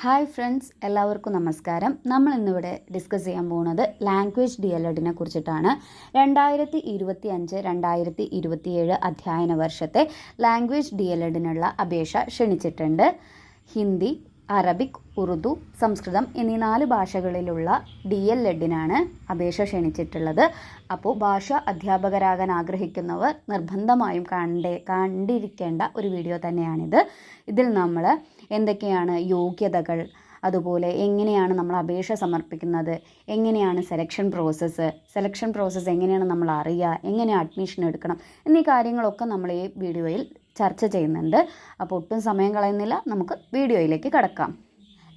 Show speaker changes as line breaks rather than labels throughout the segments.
Hi friends എല്ലാവർക്കും നമസ്കാരം. നമ്മൾ ഇന്നിവിടെ ഡിസ്കസ് ചെയ്യാൻ പോകുന്നത് ലാംഗ്വേജ് ഡി എൽ എഡിനെ കുറിച്ചിട്ടാണ്. രണ്ടായിരത്തി ഇരുപത്തി അഞ്ച് രണ്ടായിരത്തി ഇരുപത്തിയേഴ് അധ്യയന വർഷത്തെ ലാംഗ്വേജ് ഡി എൽ എഡിനുള്ള അപേക്ഷ ക്ഷണിച്ചിട്ടുണ്ട്. ഹിന്ദി അറബിക് ഉറുദു സംസ്കൃതം എന്നീ നാല് ഭാഷകളിലുള്ള ഡി എൽ എഡിനാണ് അപേക്ഷ ക്ഷണിച്ചിട്ടുള്ളത്. അപ്പോൾ ഭാഷ അധ്യാപകരാകാൻ ആഗ്രഹിക്കുന്നവർ നിർബന്ധമായും കണ്ടേ കണ്ടിരിക്കേണ്ട ഒരു വീഡിയോ തന്നെയാണിത്. ഇതിൽ നമ്മൾ എന്തൊക്കെയാണ് യോഗ്യതകൾ? അതുപോലെ എങ്ങനെയാണ് നമ്മൾ അപേക്ഷ സമർപ്പിക്കുന്നത്? എങ്ങനെയാണ് സെലക്ഷൻ പ്രോസസ്സ് സെലക്ഷൻ പ്രോസസ്സ് എങ്ങനെയാണ് നമ്മൾ അറിയുക? എങ്ങനെ അഡ്മിഷൻ എടുക്കണം? എന്നീ കാര്യങ്ങളൊക്കെ നമ്മൾ ഈ വീഡിയോയിൽ ചർച്ച ചെയ്യുന്നുണ്ട്. അപ്പോൾ ഒട്ടും സമയം കളയുന്നില്ല. നമുക്ക് വീഡിയോയിലേക്ക് കടക്കാം.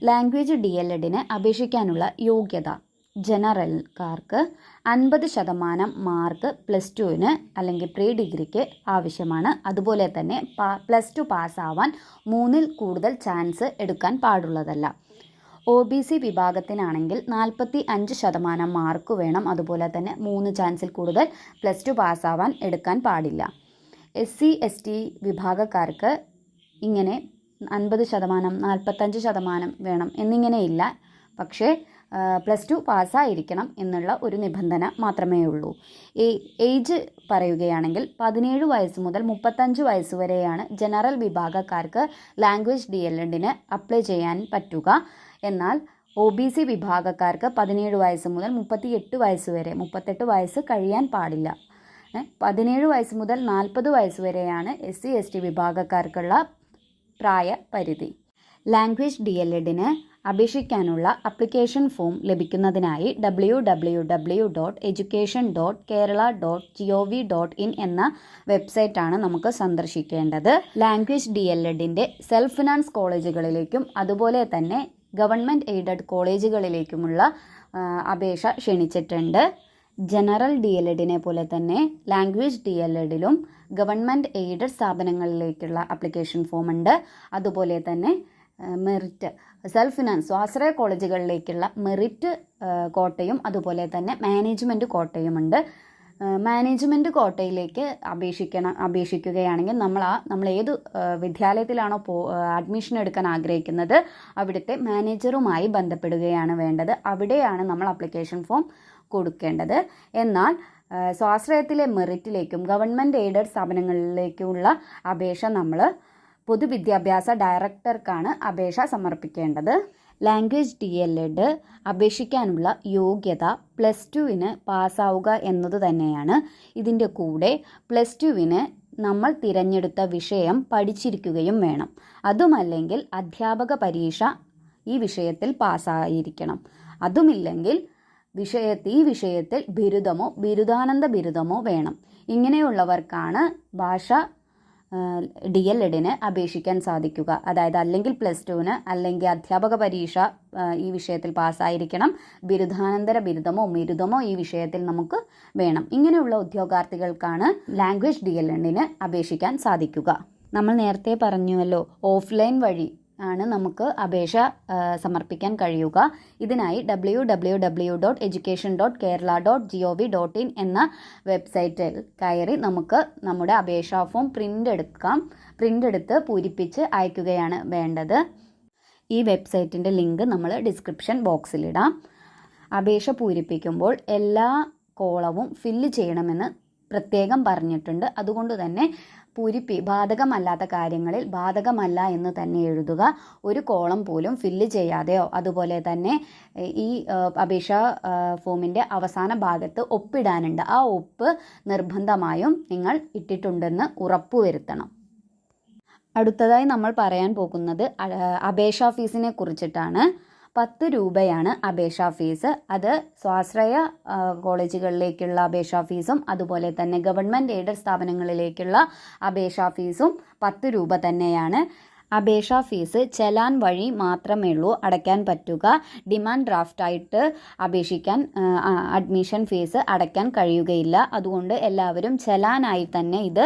ലാംഗ്വേജ് ഡി എൽ എഡിന് അപേക്ഷിക്കാനുള്ള യോഗ്യത. ജനറൽക്കാർക്ക് അൻപത് ശതമാനം മാർക്ക് പ്ലസ് ടുവിന് അല്ലെങ്കിൽ പ്രീ ഡിഗ്രിക്ക് ആവശ്യമാണ്. അതുപോലെ തന്നെ പ്ലസ് ടു പാസ്സാവാൻ മൂന്നിൽ കൂടുതൽ ചാൻസ് എടുക്കാൻ പാടുള്ളതല്ല. ഒ ബി സി വിഭാഗത്തിനാണെങ്കിൽ നാൽപ്പത്തി അഞ്ച് ശതമാനം മാർക്ക് വേണം. അതുപോലെ തന്നെ മൂന്ന് ചാൻസിൽ കൂടുതൽ പ്ലസ് ടു പാസ്സാവാൻ എടുക്കാൻ പാടില്ല. എസ് സി എസ് ടി വിഭാഗക്കാർക്ക് ഇങ്ങനെ അൻപത് ശതമാനം നാൽപ്പത്തഞ്ച് ശതമാനം വേണം എന്നിങ്ങനെയില്ല. പക്ഷേ പ്ലസ് ടു പാസ്സായിരിക്കണം എന്നുള്ള ഒരു നിബന്ധന മാത്രമേ ഉള്ളൂ ഏജ് പറയുകയാണെങ്കിൽ പതിനേഴ് വയസ്സ് മുതൽ മുപ്പത്തഞ്ച് വയസ്സ് വരെയാണ് ജനറൽ വിഭാഗക്കാർക്ക് ലാംഗ്വേജ് ഡി എൽ എഡിന് അപ്ലൈ ചെയ്യാൻ പറ്റുക. എന്നാൽ ഒ ബി സി വിഭാഗക്കാർക്ക് പതിനേഴ് വയസ്സ് മുതൽ മുപ്പത്തി എട്ട് വയസ്സ് വരെ മുപ്പത്തെട്ട് വയസ്സ് കഴിയാൻ പാടില്ല. പതിനേഴ് വയസ്സ് മുതൽ നാൽപ്പത് വയസ്സ് വരെയാണ് എസ് സി എസ് ടി വിഭാഗക്കാർക്കുള്ള പ്രായ പരിധി ലാംഗ്വേജ് ഡി എൽ എഡിന് അപേക്ഷിക്കാനുള്ള അപ്ലിക്കേഷൻ ഫോം ലഭിക്കുന്നതിനായി W W W dot education dot Kerala dot G O V dot in എന്ന വെബ്സൈറ്റാണ് നമുക്ക് സന്ദർശിക്കേണ്ടത്. ലാംഗ്വേജ് ഡി എൽ എഡിന്റെ സെൽഫ് ഫിനാൻസ് കോളേജുകളിലേക്കും അതുപോലെ തന്നെ ഗവൺമെന്റ് എയ്ഡഡ് കോളേജുകളിലേക്കുമുള്ള അപേക്ഷ ക്ഷണിച്ചിട്ടുണ്ട്. ജനറൽ ഡി എൽ എഡിനെ പോലെ തന്നെ ലാംഗ്വേജ് ഡി എൽ എഡിലും ഗവൺമെന്റ് എയ്ഡഡ് സ്ഥാപനങ്ങളിലേക്കുള്ള അപ്ലിക്കേഷൻ ഫോം ഉണ്ട്. അതുപോലെ തന്നെ മെറിറ്റ് സെൽഫ് ഫിനാൻസ് സ്വാശ്രയ കോളേജുകളിലേക്കുള്ള മെറിറ്റ് കോട്ടയും അതുപോലെ തന്നെ മാനേജ്മെന്റ് കോട്ടയുമുണ്ട്. മാനേജ്മെന്റ് കോട്ടയിലേക്ക് അപേക്ഷിക്കണം അപേക്ഷിക്കുകയാണെങ്കിൽ നമ്മൾ ആ നമ്മൾ ഏത് വിദ്യാലയത്തിലാണോ പോ അഡ്മിഷൻ എടുക്കാൻ ആഗ്രഹിക്കുന്നത് അവിടുത്തെ മാനേജറുമായി ബന്ധപ്പെടുകയാണ് വേണ്ടത്. അവിടെയാണ് നമ്മൾ അപ്ലിക്കേഷൻ ഫോം കൊടുക്കേണ്ടത്. എന്നാൽ സ്വാശ്രയത്തിലെ മെറിറ്റിലേക്കും ഗവൺമെന്റ് എയ്ഡഡ് സ്ഥാപനങ്ങളിലേക്കുമുള്ള അപേക്ഷ നമ്മൾ പൊതുവിദ്യാഭ്യാസ ഡയറക്ടർക്കാണ് അപേക്ഷ സമർപ്പിക്കേണ്ടത്. ലാംഗ്വേജ് ഡി എൽ എഡ് അപേക്ഷിക്കാനുള്ള യോഗ്യത പ്ലസ് ടുവിന് പാസ്സാവുക എന്നത് തന്നെയാണ്. ഇതിന്റെ കൂടെ പ്ലസ് ടുവിന് നമ്മൾ തിരഞ്ഞെടുത്ത വിഷയം പഠിച്ചിരിക്കുകയും വേണം. അതുമല്ലെങ്കിൽ അധ്യാപക പരീക്ഷ ഈ വിഷയത്തിൽ പാസ്സായിരിക്കണം. അതുമില്ലെങ്കിൽ വിഷയത്തിൽ ഈ വിഷയത്തിൽ ബിരുദമോ ബിരുദാനന്ദ ബിരുദമോ വേണം. ഇങ്ങനെയുള്ളവർക്കാണ് ഭാഷ ഡി എൽ എഡിന് അപേക്ഷിക്കാൻ സാധിക്കുക. അതായത് അല്ലെങ്കിൽ പ്ലസ് ടുവിന് അല്ലെങ്കിൽ അധ്യാപക പരീക്ഷ ഈ വിഷയത്തിൽ പാസ്സായിരിക്കണം. ബിരുദാനന്തര ബിരുദമോ ബിരുദമോ ഈ വിഷയത്തിൽ നമുക്ക് വേണം. ഇങ്ങനെയുള്ള ഉദ്യോഗാർത്ഥികൾക്കാണ് ലാംഗ്വേജ് ഡി എൽ എഡിന് അപേക്ഷിക്കാൻ സാധിക്കുക. നമ്മൾ നേരത്തെ പറഞ്ഞുവല്ലോ ഓഫ്ലൈൻ വഴി ആണ് നമുക്ക് അപേക്ഷ സമർപ്പിക്കാൻ കഴിയുക. ഇതിനായി W W W dot education dot Kerala dot G O V dot in എന്ന വെബ്സൈറ്റിൽ കയറി നമുക്ക് നമ്മുടെ അപേക്ഷാ ഫോം പ്രിന്റ് എടുക്കാം. പ്രിന്റ് എടുത്ത് പൂരിപ്പിച്ച് അയക്കുകയാണ് വേണ്ടത്. ഈ വെബ്സൈറ്റിന്റെ ലിങ്ക് നമ്മൾ ഡിസ്ക്രിപ്ഷൻ ബോക്സിലിടാം അപേക്ഷ പൂരിപ്പിക്കുമ്പോൾ എല്ലാ കോളവും ഫില്ല് ചെയ്യണമെന്ന് പ്രത്യേകം പറഞ്ഞിട്ടുണ്ട്. അതുകൊണ്ട് തന്നെ പൂരിപ്പി ബാധകമല്ലാത്ത കാര്യങ്ങളിൽ ബാധകമല്ല എന്ന് തന്നെ എഴുതുക. ഒരു കോളം പോലും ഫില്ല് ചെയ്യാതെയോ അതുപോലെ തന്നെ ഈ അപേക്ഷാ ഫോമിന്റെ അവസാന ഭാഗത്ത് ഒപ്പിടാനുണ്ട്. ആ ഒപ്പ് നിർബന്ധമായും നിങ്ങൾ ഇട്ടിട്ടുണ്ടെന്ന് ഉറപ്പുവരുത്തണം. അടുത്തതായി നമ്മൾ പറയാൻ പോകുന്നത് അപേക്ഷാ ഫീസിനെ കുറിച്ചിട്ടാണ്. പത്ത് രൂപയാണ് അപേക്ഷാ ഫീസ്. അത് സ്വാശ്രയ കോളേജുകളിലേക്കുള്ള അപേക്ഷാ ഫീസും അതുപോലെ തന്നെ ഗവൺമെന്റ് എയ്ഡഡ് സ്ഥാപനങ്ങളിലേക്കുള്ള അപേക്ഷാ ഫീസും പത്ത് രൂപ തന്നെയാണ്. അപേക്ഷാ ഫീസ് ചെലാൻ വഴി മാത്രമേ ഉള്ളൂ അടയ്ക്കാൻ പറ്റുക. ഡിമാൻഡ് ഡ്രാഫ്റ്റായിട്ട് അപേക്ഷിക്കാൻ അഡ്മിഷൻ ഫീസ് അടയ്ക്കാൻ കഴിയുകയില്ല. അതുകൊണ്ട് എല്ലാവരും ചെലാനായി തന്നെ ഇത്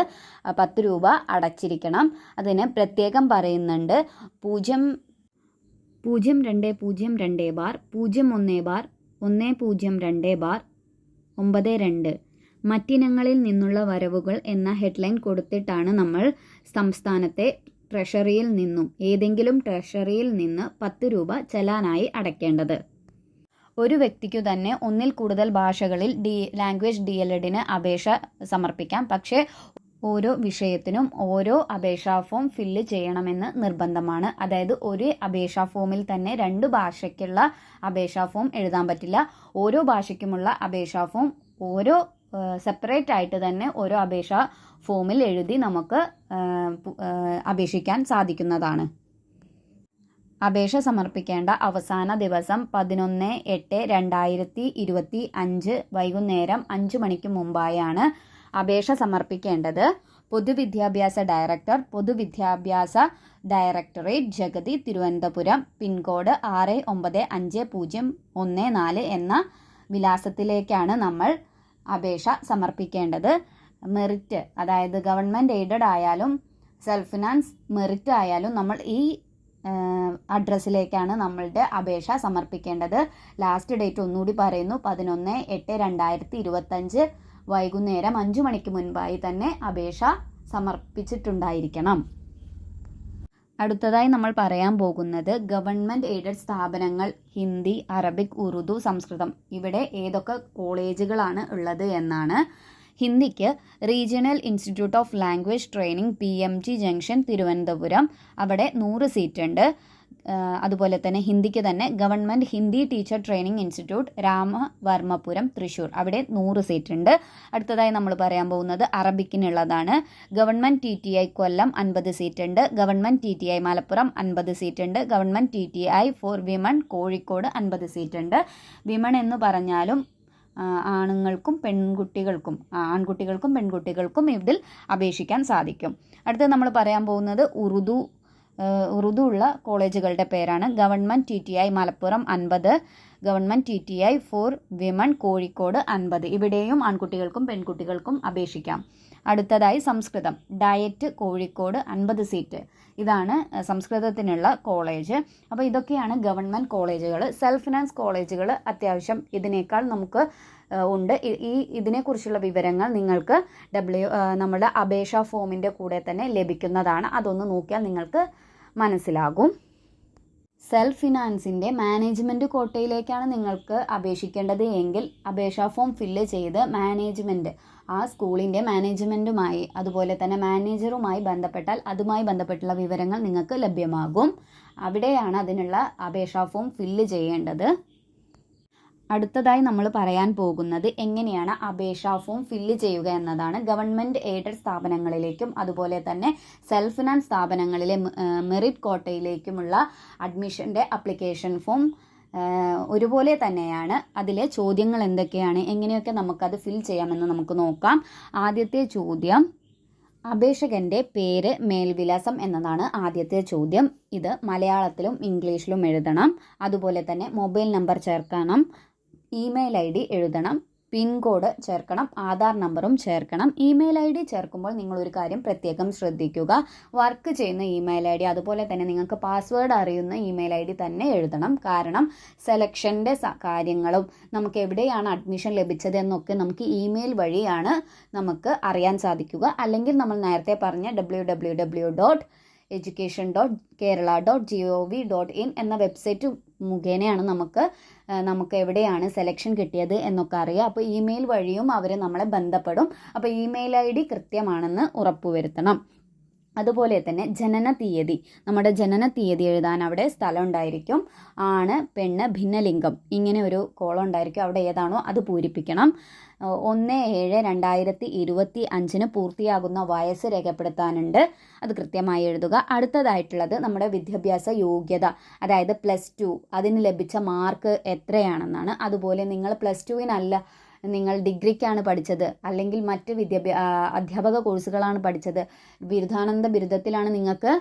പത്ത് രൂപ അടച്ചിരിക്കണം. അതിന് പ്രത്യേകം പറയുന്നുണ്ട്. പൂജ്യം പൂജ്യം രണ്ട് പൂജ്യം രണ്ട് ബാർ പൂജ്യം ഒന്ന് ബാർ ഒന്ന് പൂജ്യം രണ്ട് ബാർ ഒമ്പത് രണ്ട്. മറ്റിനങ്ങളിൽ നിന്നുള്ള വരവുകൾ എന്ന ഹെഡ്ലൈൻ കൊടുത്തിട്ടാണ് നമ്മൾ സംസ്ഥാനത്തെ ട്രഷറിയിൽ നിന്നും ഏതെങ്കിലും ട്രഷറിയിൽ നിന്ന് പത്ത് രൂപ ചലാനായി അടയ്ക്കേണ്ടത്. ഒരു വ്യക്തിക്കു തന്നെ ഒന്നിൽ കൂടുതൽ ഭാഷകളിൽ ഡി ലാംഗ്വേജ് ഡി എൽ അപേക്ഷ സമർപ്പിക്കാം. പക്ഷേ ഓരോ വിഷയത്തിനും ഓരോ അപേക്ഷാ ഫോം ഫില്ല് ചെയ്യണമെന്ന് നിർബന്ധമാണ്. അതായത് ഒരു അപേക്ഷാ ഫോമിൽ തന്നെ രണ്ട് ഭാഷയ്ക്കുള്ള അപേക്ഷാ ഫോം എഴുതാൻ പറ്റില്ല. ഓരോ ഭാഷയ്ക്കുമുള്ള അപേക്ഷാ ഫോം ഓരോ സെപ്പറേറ്റ് ആയിട്ട് തന്നെ ഓരോ അപേക്ഷാ ഫോമിൽ എഴുതി നമുക്ക് അപേക്ഷിക്കാൻ സാധിക്കുന്നതാണ്. അപേക്ഷ സമർപ്പിക്കേണ്ട അവസാന ദിവസം പതിനൊന്ന് എട്ട് രണ്ടായിരത്തി ഇരുപത്തി അഞ്ച് വൈകുന്നേരം അഞ്ച് മണിക്ക് മുമ്പായാണ് അപേക്ഷ സമർപ്പിക്കേണ്ടത് പൊതുവിദ്യാഭ്യാസ ഡയറക്ടർ പൊതുവിദ്യാഭ്യാസ ഡയറക്ടറേറ്റ് ജഗതി തിരുവനന്തപുരം പിൻകോഡ് ആറ് ഒമ്പത് അഞ്ച് പൂജ്യം ഒന്ന് നാല് എന്ന വിലാസത്തിലേക്കാണ് നമ്മൾ അപേക്ഷ സമർപ്പിക്കേണ്ടത്. മെറിറ്റ് അതായത് ഗവൺമെന്റ് എയ്ഡഡ് ആയാലും സെൽഫ് ഫിനാൻസ് മെറിറ്റ് ആയാലും നമ്മൾ ഈ അഡ്രസ്സിലേക്കാണ് നമ്മളുടെ അപേക്ഷ സമർപ്പിക്കേണ്ടത്. ലാസ്റ്റ് ഡേറ്റ് ഒന്നുകൂടി പറയുന്നു പതിനൊന്ന് എട്ട് രണ്ടായിരത്തി ഇരുപത്തഞ്ച്. വൈകുന്നേരം അഞ്ചു മണിക്ക് മുൻപായി തന്നെ അപേക്ഷ സമർപ്പിച്ചിട്ടുണ്ടായിരിക്കണം. അടുത്തതായി നമ്മൾ പറയാൻ പോകുന്നത് ഗവൺമെന്റ് എയ്ഡഡ് സ്ഥാപനങ്ങൾ ഹിന്ദി അറബിക് ഉറുദു സംസ്കൃതം. ഇവിടെ ഏതൊക്കെ കോളേജുകളാണ് ഉള്ളത് എന്നാണ് ഹിന്ദിക്ക് regional institute of language training P M G junction Thiruvananthapuram. അവിടെ നൂറ് സീറ്റുണ്ട്. അതുപോലെ തന്നെ ഹിന്ദിക്ക് തന്നെ government Hindi teacher training institute Ramavarmapuram Thrissur അവിടെ നൂറ് സീറ്റ് ഉണ്ട്. അടുത്തതായി നമ്മൾ പറയാൻ പോകുന്നത് അറബിക്കിനുള്ളതാണ്. Government T T I Kollam അൻപത് സീറ്റ് ഉണ്ട്. Government T T I Malappuram അൻപത് സീറ്റ് ഉണ്ട്. Government T T I for women Kozhikode അൻപത് സീറ്റ് ഉണ്ട്. വിമൺ എന്ന് പറഞ്ഞാലും ആണുങ്ങൾക്കും പെൺകുട്ടികൾക്കും ആൺകുട്ടികൾക്കും പെൺകുട്ടികൾക്കും ഇതിൽ അപേക്ഷിക്കാൻ സാധിക്കും. അടുത്ത് നമ്മൾ പറയാൻ പോകുന്നത് ഉറുദു ഉറുദു ഉള്ള കോളേജുകളുടെ പേരാണ് government T T I Malappuram അൻപത് government T T I for women Kozhikode അൻപത്. ഇവിടെയും ആൺകുട്ടികൾക്കും പെൺകുട്ടികൾക്കും അപേക്ഷിക്കാം. അടുത്തതായി സംസ്കൃതം ഡയറ്റ് കോഴിക്കോട് അൻപത് സീറ്റ്. ഇതാണ് സംസ്കൃതത്തിനുള്ള കോളേജ്. അപ്പോൾ ഇതൊക്കെയാണ് ഗവൺമെന്റ് കോളേജുകൾ. സെൽഫ് ഫിനാൻസ് കോളേജുകൾ അത്യാവശ്യം ഇതിനേക്കാൾ നമുക്ക് ഉണ്ട്. ഈ ഇതിനെക്കുറിച്ചുള്ള വിവരങ്ങൾ നിങ്ങൾക്ക് ഡബ്ല്യു നമ്മുടെ അപേക്ഷാ ഫോമിന്റെ കൂടെ തന്നെ ലഭിക്കുന്നതാണ്. അതൊന്ന് നോക്കിയാൽ നിങ്ങൾക്ക് മനസ്സിലാകും. സെൽഫ് ഫിനാൻസിന്റെ മാനേജ്മെന്റ് കോട്ടയിലേക്കാണ് നിങ്ങൾക്ക് അപേക്ഷിക്കേണ്ടത് എങ്കിൽ അപേക്ഷാ ഫോം ഫില്ല് ചെയ്ത് മാനേജ്മെന്റ് ആ സ്കൂളിന്റെ മാനേജ്മെന്റുമായി അതുപോലെ തന്നെ മാനേജറുമായി ബന്ധപ്പെട്ടാൽ അതുമായി ബന്ധപ്പെട്ടുള്ള വിവരങ്ങൾ നിങ്ങൾക്ക് ലഭ്യമാകും. അവിടെയാണ് അതിനുള്ള അപേക്ഷാ ഫോം ഫില്ല് ചെയ്യേണ്ടത്. അടുത്തതായി നമ്മൾ പറയാൻ പോകുന്നത് എങ്ങനെയാണ് അപേക്ഷാ ഫോം ഫില്ല് ചെയ്യുക എന്നതാണ്. ഗവൺമെന്റ് എയ്ഡഡ് സ്ഥാപനങ്ങളിലേക്കും അതുപോലെ തന്നെ സെൽഫ് ഫിനാൻസ് സ്ഥാപനങ്ങളിലെ മെറിറ്റ് കോട്ടയിലേക്കുമുള്ള അഡ്മിഷന്റെ അപ്ലിക്കേഷൻ ഫോം ഒരുപോലെ തന്നെയാണ്. അതിലെ ചോദ്യങ്ങൾ എന്തൊക്കെയാണ്? എങ്ങനെയൊക്കെ നമുക്കത് ഫിൽ ചെയ്യാമെന്ന് നമുക്ക് നോക്കാം. ആദ്യത്തെ ചോദ്യം അപേക്ഷകന്റെ പേര് മേൽവിലാസം എന്നതാണ് ആദ്യത്തെ ചോദ്യം. ഇത് മലയാളത്തിലും ഇംഗ്ലീഷിലും എഴുതണം. അതുപോലെ തന്നെ മൊബൈൽ നമ്പർ ചേർക്കണം. ഇമെയിൽ ഐ ഡി എഴുതണം പിൻകോഡ് ചേർക്കണം ആധാർ നമ്പറും ചേർക്കണം. ഇമെയിൽ ഐ ഡി ചേർക്കുമ്പോൾ നിങ്ങളൊരു കാര്യം പ്രത്യേകം ശ്രദ്ധിക്കുക. വർക്ക് ചെയ്യുന്ന ഇമെയിൽ ഐ ഡി അതുപോലെ തന്നെ നിങ്ങൾക്ക് പാസ്വേഡ് അറിയുന്ന ഇമെയിൽ ഐ ഡി തന്നെ എഴുതണം. കാരണം സെലക്ഷന്റെ കാര്യങ്ങളും നമുക്ക് എവിടെയാണ് അഡ്മിഷൻ ലഭിച്ചത് എന്നൊക്കെ നമുക്ക് ഇമെയിൽ വഴിയാണ് നമുക്ക് അറിയാൻ സാധിക്കുക. അല്ലെങ്കിൽ നമ്മൾ നേരത്തെ പറഞ്ഞ W W W dot education dot Kerala dot G O V dot in എന്ന വെബ്സൈറ്റ് മുഖേനയാണ് നമുക്ക് നമുക്ക് എവിടെയാണ് സെലക്ഷൻ കിട്ടിയത് എന്നൊക്കെ അറിയാം അപ്പോൾ ഇമെയിൽ വഴിയും അവർ നമ്മളെ ബന്ധപ്പെടും. അപ്പോൾ ഇമെയിൽ ഐ ഡി കൃത്യമാണെന്ന് ഉറപ്പുവരുത്തണം. അതുപോലെ തന്നെ ജനന തീയതി. നമ്മുടെ ജനന തീയതി എഴുതാൻ അവിടെ സ്ഥലം ഉണ്ടായിരിക്കും. ആണ് പെണ്ണ് ഭിന്നലിംഗം. ഇങ്ങനെ ഒരു കോളം ഉണ്ടായിരിക്കും. അവിടെ ഏതാണോ അത് പൂരിപ്പിക്കണം. ഒന്ന് ഏഴ് രണ്ടായിരത്തി ഇരുപത്തി അഞ്ചിന് പൂർത്തിയാകുന്ന വയസ്സ് രേഖപ്പെടുത്താനുണ്ട്. അത് കൃത്യമായി എഴുതുക. അടുത്തതായിട്ടുള്ളത് നമ്മുടെ വിദ്യാഭ്യാസ യോഗ്യത. അതായത് പ്ലസ് ടു. അതിന് ലഭിച്ച മാർക്ക് എത്രയാണെന്നാണ്. അതുപോലെ നിങ്ങൾ പ്ലസ് ടുവിനല്ല നിങ്ങൾ ഡിഗ്രിക്കാണ് പഠിച്ചത് അല്ലെങ്കിൽ മറ്റ് വിദ്യാഭ്യാ അധ്യാപക കോഴ്സുകളാണ് പഠിച്ചത്. ബിരുദാനന്ദ ബിരുദത്തിലാണ് നിങ്ങൾക്ക്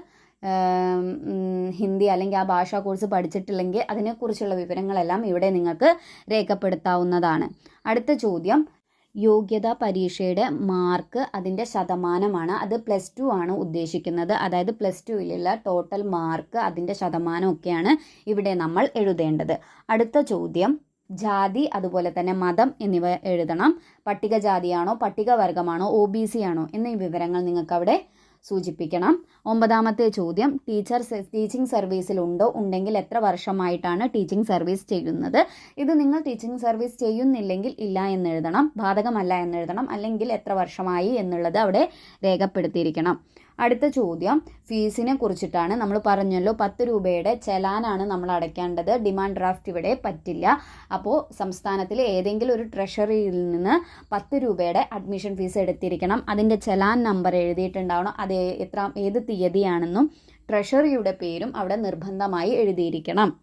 ഹിന്ദി അല്ലെങ്കിൽ ആ ഭാഷാ കോഴ്സ് പഠിച്ചിട്ടില്ലെങ്കിൽ അതിനെക്കുറിച്ചുള്ള വിവരങ്ങളെല്ലാം ഇവിടെ നിങ്ങൾക്ക് രേഖപ്പെടുത്താവുന്നതാണ്. അടുത്ത ചോദ്യം. യോഗ്യതാ പരീക്ഷയുടെ മാർക്ക് അതിന്റെ ശതമാനമാണ്. അത് പ്ലസ് ടു ആണ് ഉദ്ദേശിക്കുന്നത്. അതായത് പ്ലസ് ടുവിലുള്ള ടോട്ടൽ മാർക്ക് അതിന്റെ ശതമാനമൊക്കെയാണ് ഇവിടെ നമ്മൾ എഴുതേണ്ടത്. അടുത്ത ചോദ്യം. ജാതി അതുപോലെ തന്നെ മതം എന്നിവ എഴുതണം. പട്ടികജാതിയാണോ പട്ടികവർഗമാണോ ഒ ബി സി ആണോ എന്നീ വിവരങ്ങൾ നിങ്ങൾക്ക് അവിടെ സൂചിപ്പിക്കണം. ഒമ്പതാമത്തെ ചോദ്യം ടീച്ചർ ടീച്ചിങ് സർവീസിലുണ്ടോ ഉണ്ടെങ്കിൽ എത്ര വർഷമായിട്ടാണ് ടീച്ചിങ് സർവീസ് ചെയ്യുന്നത്? ഇത് നിങ്ങൾ ടീച്ചിങ് സർവീസ് ചെയ്യുന്നില്ലെങ്കിൽ ഇല്ല എന്നെഴുതണം ബാധകമല്ല എന്നെഴുതണം അല്ലെങ്കിൽ എത്ര വർഷമായി എന്നുള്ളത് അവിടെ രേഖപ്പെടുത്തിയിരിക്കണം. അടുത്ത ചോദ്യം ഫീസിനെ കുറിച്ചിട്ടാണ് നമ്മൾ പറഞ്ഞല്ലോ. പത്ത് രൂപയുടെ ചെലാനാണ് നമ്മൾ അടയ്ക്കേണ്ടത്. ഡിമാൻഡ് ഡ്രാഫ്റ്റ് ഇവിടെ പറ്റില്ല. അപ്പോൾ സംസ്ഥാനത്തിലെ ഏതെങ്കിലും ഒരു ട്രഷറിയിൽ നിന്ന് പത്ത് രൂപയുടെ അഡ്മിഷൻ ഫീസ് എടുത്തിരിക്കണം. അതിന്റെ ചെലാൻ നമ്പർ എഴുതിയിട്ടുണ്ടാവണം. അത് എത്ര ഏത് തീയതിയാണെന്നും ട്രഷറിയുടെ പേരും അവിടെ നിർബന്ധമായി എഴുതിയിരിക്കണം.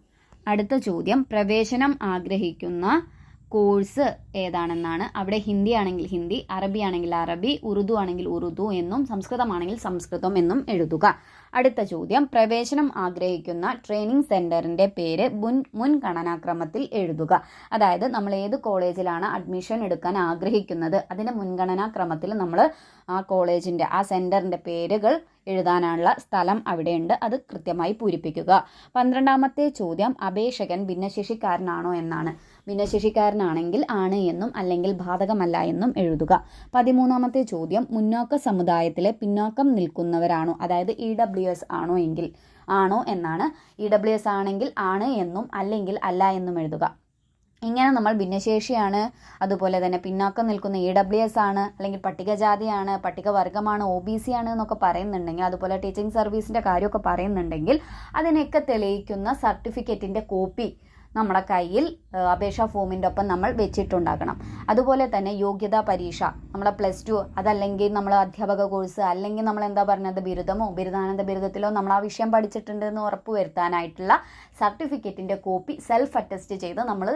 അടുത്ത ചോദ്യം പ്രവേശനം ആഗ്രഹിക്കുന്ന കോഴ്സ് ഏതാണെന്നാണ്. അവിടെ ഹിന്ദി ആണെങ്കിൽ ഹിന്ദി അറബി ആണെങ്കിൽ അറബി ഉറുദു ആണെങ്കിൽ ഉറുദു എന്നും സംസ്കൃതമാണെങ്കിൽ സംസ്കൃതം എന്നും എഴുതുക. അടുത്ത ചോദ്യം. പ്രവേശനം ആഗ്രഹിക്കുന്ന ട്രെയിനിങ് സെന്ററിന്റെ പേര് മുൻ മുൻഗണനാക്രമത്തിൽ എഴുതുക. അതായത് നമ്മൾ ഏത് കോളേജിലാണ് അഡ്മിഷൻ എടുക്കാൻ ആഗ്രഹിക്കുന്നത്? അതിന്റെ മുൻഗണനാക്രമത്തിൽ നമ്മൾ ആ കോളേജിന്റെ ആ സെന്ററിന്റെ പേരുകൾ എഴുതാനുള്ള സ്ഥലം അവിടെയുണ്ട്. അത് കൃത്യമായി പൂരിപ്പിക്കുക. പന്ത്രണ്ടാമത്തെ ചോദ്യം. അപേക്ഷകൻ ഭിന്നശേഷിക്കാരനാണോ എന്നാണ്. ഭിന്നശേഷിക്കാരനാണെങ്കിൽ ആണ് എന്നും അല്ലെങ്കിൽ ബാധകമല്ല എന്നും എഴുതുക. പതിമൂന്നാമത്തെ ചോദ്യം. മുന്നോക്ക സമുദായത്തിലെ പിന്നോക്കം നിൽക്കുന്നവരാണോ? അതായത് ഇ ഡബ്ല്യു എസ് ആണോ എങ്കിൽ ആണോ എന്നാണ്. ഇ ഡബ്ല്യു എസ് ആണെങ്കിൽ ആണ് എന്നും അല്ലെങ്കിൽ അല്ല എന്നും എഴുതുക. ഇങ്ങനെ നമ്മൾ ഭിന്നശേഷിയാണ് അതുപോലെ തന്നെ പിന്നാക്കം നിൽക്കുന്ന ഇ ഡബ്ല്യു എസ് ആണ് അല്ലെങ്കിൽ പട്ടികജാതിയാണ് പട്ടികവർഗമാണ് ഒ ബി സി ആണ് എന്നൊക്കെ പറയുന്നുണ്ടെങ്കിൽ അതുപോലെ ടീച്ചിങ് സർവീസിന്റെ കാര്യമൊക്കെ പറയുന്നുണ്ടെങ്കിൽ അതിനൊക്കെ തെളിയിക്കുന്ന സർട്ടിഫിക്കറ്റിന്റെ കോപ്പി നമ്മുടെ കയ്യിൽ അപേക്ഷാ ഫോമിന്റെ ഒപ്പം നമ്മൾ വെച്ചിട്ടുണ്ടാക്കണം അതുപോലെ തന്നെ യോഗ്യതാ പരീക്ഷ നമ്മുടെ പ്ലസ് ടു അതല്ലെങ്കിൽ നമ്മൾ അധ്യാപക കോഴ്സ് അല്ലെങ്കിൽ നമ്മൾ എന്താ പറഞ്ഞത് ബിരുദമോ ബിരുദാനന്ദ ബിരുദത്തിലോ നമ്മൾ ആ വിഷയം പഠിച്ചിട്ടുണ്ട് എന്ന് ഉറപ്പ് വരുത്താനായിട്ടുള്ള സർട്ടിഫിക്കറ്റിന്റെ കോപ്പി സെൽഫ് അറ്റസ്റ്റ് ചെയ്ത് നമ്മൾ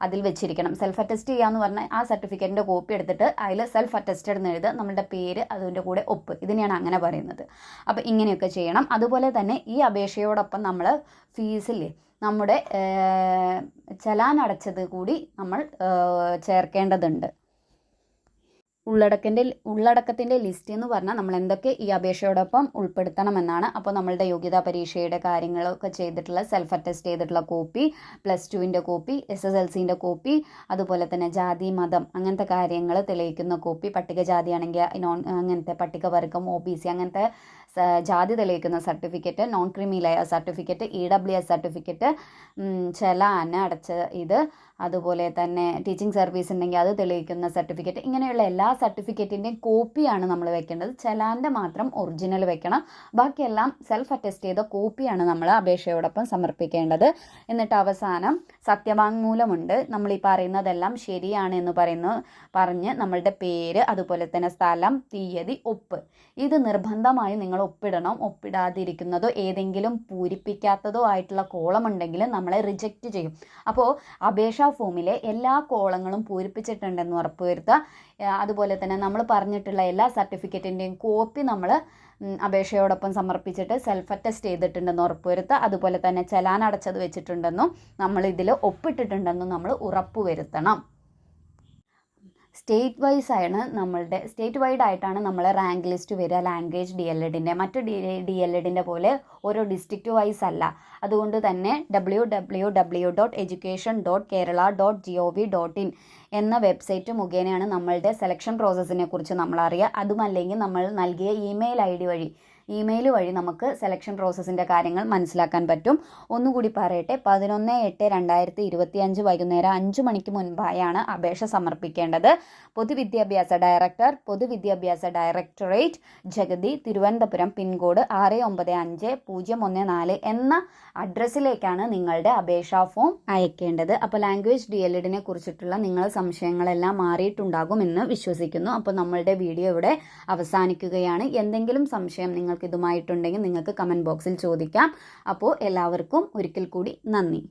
അതിൽ വെച്ചിരിക്കണം. സെൽഫ് അറ്റസ്റ്റ് ചെയ്യാന്ന് പറഞ്ഞാൽ ആ സർട്ടിഫിക്കറ്റിന്റെ കോപ്പി എടുത്തിട്ട് അതിൽ സെൽഫ് അറ്റസ്റ്റഡ് എന്ന് എഴുതുക. നമ്മുടെ പേര് അതിന്റെ കൂടെ ഒപ്പ് ഇതിനെയാണ് അങ്ങനെ പറയുന്നത്. അപ്പോൾ ഇങ്ങനെയൊക്കെ ചെയ്യണം. അതുപോലെ തന്നെ ഈ അപേക്ഷയോടൊപ്പം നമ്മൾ ഫീസിൽ നമ്മുടെ ചലാൻ അടച്ചത് കൂടി നമ്മൾ ചേർക്കേണ്ടതുണ്ട്. ഉള്ളടക്കന്റെ ഉള്ളടക്കത്തിന്റെ ലിസ്റ്റ് എന്ന് പറഞ്ഞാൽ നമ്മൾ എന്തൊക്കെ ഈ അപേക്ഷയോടൊപ്പം ഉൾപ്പെടുത്തണമെന്നാണ്. അപ്പോൾ നമ്മളുടെ യോഗ്യതാ പരീക്ഷയുടെ കാര്യങ്ങളൊക്കെ ചെയ്തിട്ടുള്ള സെൽഫ് അറ്റസ്റ്റ് ചെയ്തിട്ടുള്ള കോപ്പി പ്ലസ് ടുവിന്റെ കോപ്പി എസ് എസ് എൽ സിന്റെ കോപ്പി അതുപോലെ തന്നെ ജാതി മതം അങ്ങനത്തെ കാര്യങ്ങൾ തെളിയിക്കുന്ന കോപ്പി പട്ടികജാതി ആണെങ്കിൽ നോൺ അങ്ങനത്തെ പട്ടികവർഗം ഒ ബി സി അങ്ങനത്തെ ജാതി തെളിയിക്കുന്ന certificate non creamy layer certificate E W S certificate ചെലാന അടച്ച ഇത് അതുപോലെ തന്നെ ടീച്ചിങ് സർവീസ് ഉണ്ടെങ്കിൽ അത് തെളിയിക്കുന്ന സർട്ടിഫിക്കറ്റ് ഇങ്ങനെയുള്ള എല്ലാ സർട്ടിഫിക്കറ്റിന്റെയും കോപ്പിയാണ് നമ്മൾ വെക്കേണ്ടത്. ചെലാന്റെ മാത്രം ഒറിജിനൽ വെക്കണം. ബാക്കിയെല്ലാം സെൽഫ് അറ്റസ്റ്റ് ചെയ്ത കോപ്പിയാണ് നമ്മൾ അപേക്ഷയോടൊപ്പം സമർപ്പിക്കേണ്ടത്. എന്നിട്ട് അവസാനം സത്യവാങ്മൂലമുണ്ട്. നമ്മൾ ഈ പറയുന്നതെല്ലാം ശരിയാണ് എന്ന് പറയുന്നു പറഞ്ഞ് നമ്മളുടെ പേര് അതുപോലെ തന്നെ സ്ഥലം തീയതി ഒപ്പ്. ഇത് നിർബന്ധമായും നിങ്ങൾ ഒപ്പിടണം ഒപ്പിടാതിരിക്കുന്നതോ ഏതെങ്കിലും പൂരിപ്പിക്കാത്തതോ ആയിട്ടുള്ള കോളം ഉണ്ടെങ്കിൽ നമ്മളെ റിജക്റ്റ് ചെയ്യും. അപ്പോൾ അപേക്ഷാ ഫോമിലെ എല്ലാ കോളങ്ങളും പൂരിപ്പിച്ചിട്ടുണ്ടെന്ന് ഉറപ്പുവരുത്തുക. അതുപോലെ തന്നെ നമ്മൾ പറഞ്ഞിട്ടുള്ള എല്ലാ സർട്ടിഫിക്കറ്റിന്റെയും കോപ്പി നമ്മൾ അപേക്ഷയോടൊപ്പം സമർപ്പിച്ചിട്ട് സെൽഫ് അറ്റസ്റ്റ് ചെയ്തിട്ടുണ്ടെന്ന് ഉറപ്പുവരുത്തുക. അതുപോലെ തന്നെ ചെലാൻ അടച്ചത് വെച്ചിട്ടുണ്ടെന്നും നമ്മൾ ഇതിൽ ഒപ്പിട്ടിട്ടുണ്ടെന്നും നമ്മൾ ഉറപ്പുവരുത്തണം. സ്റ്റേറ്റ് വൈസ് ആണ് നമ്മളുടെ സ്റ്റേറ്റ് വൈഡ് ആയിട്ടാണ് നമ്മൾ റാങ്ക് ലിസ്റ്റ് വരിക ലാംഗ്വേജ് ഡി എൽ എഡിന്റെ. മറ്റ് ഡി ഡി എൽ എഡിന്റെ പോലെ ഓരോ ഡിസ്ട്രിക്റ്റ് വൈസ് അല്ല അതുകൊണ്ട് തന്നെ W W W dot education dot Kerala dot G O V dot in എന്ന വെബ്സൈറ്റ് മുഖേനയാണ് നമ്മളുടെ സെലക്ഷൻ പ്രോസസ്സിനെ കുറിച്ച് നമ്മൾ അറിയുക അതുമല്ലെങ്കിൽ നമ്മൾ നൽകിയ ഇമെയിൽ ഐ ഡി വഴി ഇമെയിൽ വഴി നമുക്ക് സെലക്ഷൻ പ്രോസസ്സിന്റെ കാര്യങ്ങൾ മനസ്സിലാക്കാൻ പറ്റും. ഒന്നുകൂടി പറയട്ടെ പതിനൊന്ന് എട്ട് രണ്ടായിരത്തി ഇരുപത്തി അഞ്ച് വൈകുന്നേരം അഞ്ച് മണിക്ക് മുൻപായാണ് അപേക്ഷ സമർപ്പിക്കേണ്ടത്. പൊതുവിദ്യാഭ്യാസ ഡയറക്ടർ പൊതുവിദ്യാഭ്യാസ ഡയറക്ടറേറ്റ് ജഗതി തിരുവനന്തപുരം പിൻകോഡ് ആറ് ഒമ്പത് അഞ്ച് പൂജ്യം ഒന്ന് നാല് എന്ന അഡ്രസ്സിലേക്കാണ് നിങ്ങളുടെ അപേക്ഷാ ഫോം അയക്കേണ്ടത്. അപ്പോൾ ലാംഗ്വേജ് ഡി എൽ എഡിനെ കുറിച്ചിട്ടുള്ള നിങ്ങളുടെ സംശയങ്ങളെല്ലാം മാറിയിട്ടുണ്ടാകുമെന്ന് വിശ്വസിക്കുന്നു. അപ്പോൾ നമ്മളുടെ വീഡിയോ ഇവിടെ അവസാനിക്കുകയാണ്. എന്തെങ്കിലും സംശയം നിങ്ങൾക്ക് ഇതുമായിട്ടുണ്ടെങ്കിൽ നിങ്ങൾക്ക് കമന്റ് ബോക്സിൽ ചോദിക്കാം. അപ്പോൾ എല്ലാവർക്കും ഒരിക്കൽ കൂടി നന്ദി.